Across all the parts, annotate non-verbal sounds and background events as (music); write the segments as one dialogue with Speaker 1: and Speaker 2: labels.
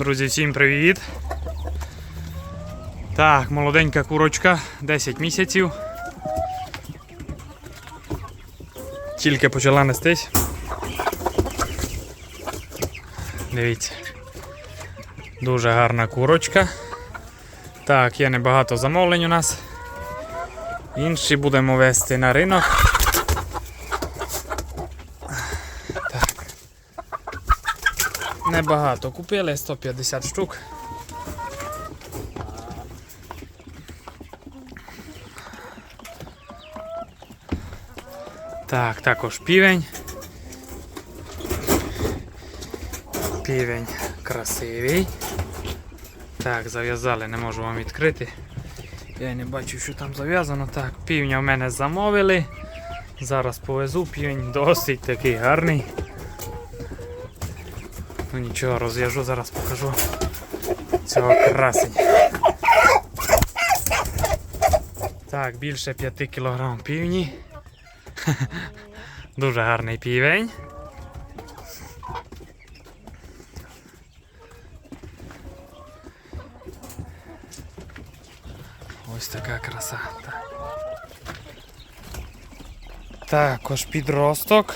Speaker 1: Друзі, всім привіт! Так, молоденька курочка, 10 місяців. Тільки почала нестись. Дивіться. Дуже гарна курочка. Так, є небагато замовлень у нас. Інші будемо вести на ринок. Небагато купили 150 штук. Так, також півень. Півень красивий. Так, зав'язали, не можу вам відкрити. Я не бачу, що там зав'язано. Так, півня в мене замовили. Зараз повезу півень досить такий гарний. Ну нічого, розв'яжу, зараз покажу цього красень. Так, більше 5 кг півні. (laughs) Дуже гарний півень. Ось така краса. Так. Також підросток.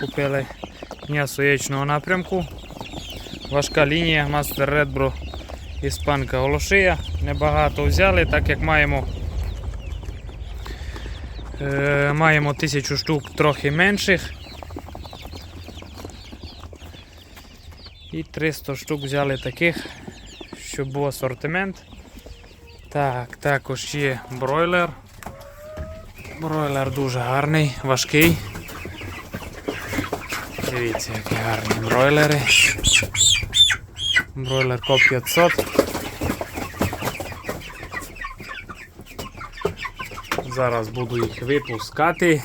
Speaker 1: Купили м'ясо яєчного напрямку. Важка лінія, мастер Bull іспанка Голошия. Небагато взяли, так як маємо е, маємо тисячу штук трохи менших. І 300 штук взяли таких, щоб був асортимент. Так, також є бройлер. Бройлер дуже гарний, важкий. Дивіться, які гарні бройлери. Бройлер по 500. Зараз буду їх випускати.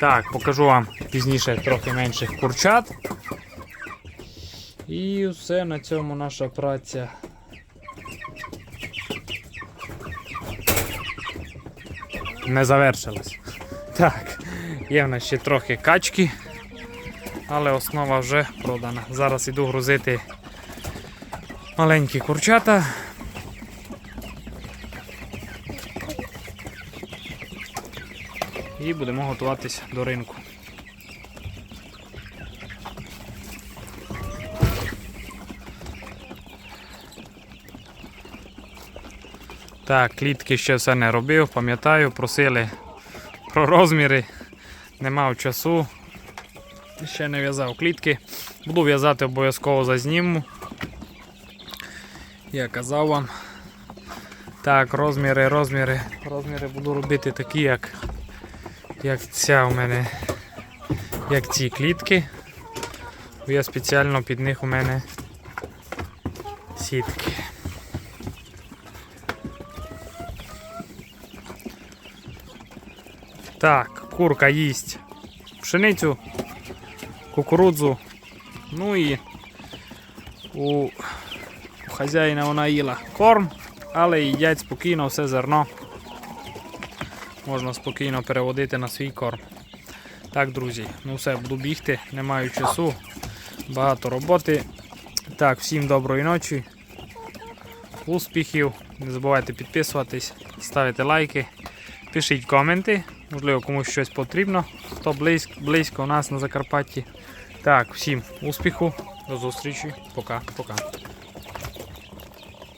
Speaker 1: Так, покажу вам пізніше трохи менших курчат. І все, на цьому наша праця не завершилась. Так, є в нас ще трохи качки, але основа вже продана. Зараз іду грузити маленькі курчата. І будемо готуватись до ринку. Так, клітки ще все не робив, пам'ятаю, просили про розміри, не мав часу. Ще не в'язав клітки. Буду в'язати обов'язково зазніму. Я казав вам. Так, розміри, розміри. Розміри буду робити такі, як, як ця у мене, як ці клітки. Я спеціально під них у мене сітки. Так, курка їсть пшеницю, кукурудзу. Ну і у, хазяїна вона їла корм, але їдять спокійно все зерно. Можна спокійно переводити на свій корм. Так, друзі, ну все, буду бігти, не маю часу, багато роботи. Так, всім доброї ночі, успіхів. Не забувайте підписуватись, ставити лайки, пишіть коменти. Можливо, комусь щось потрібно, хто близько, близько у нас на Закарпатті. Так, всім успіху, до зустрічі, пока-пока.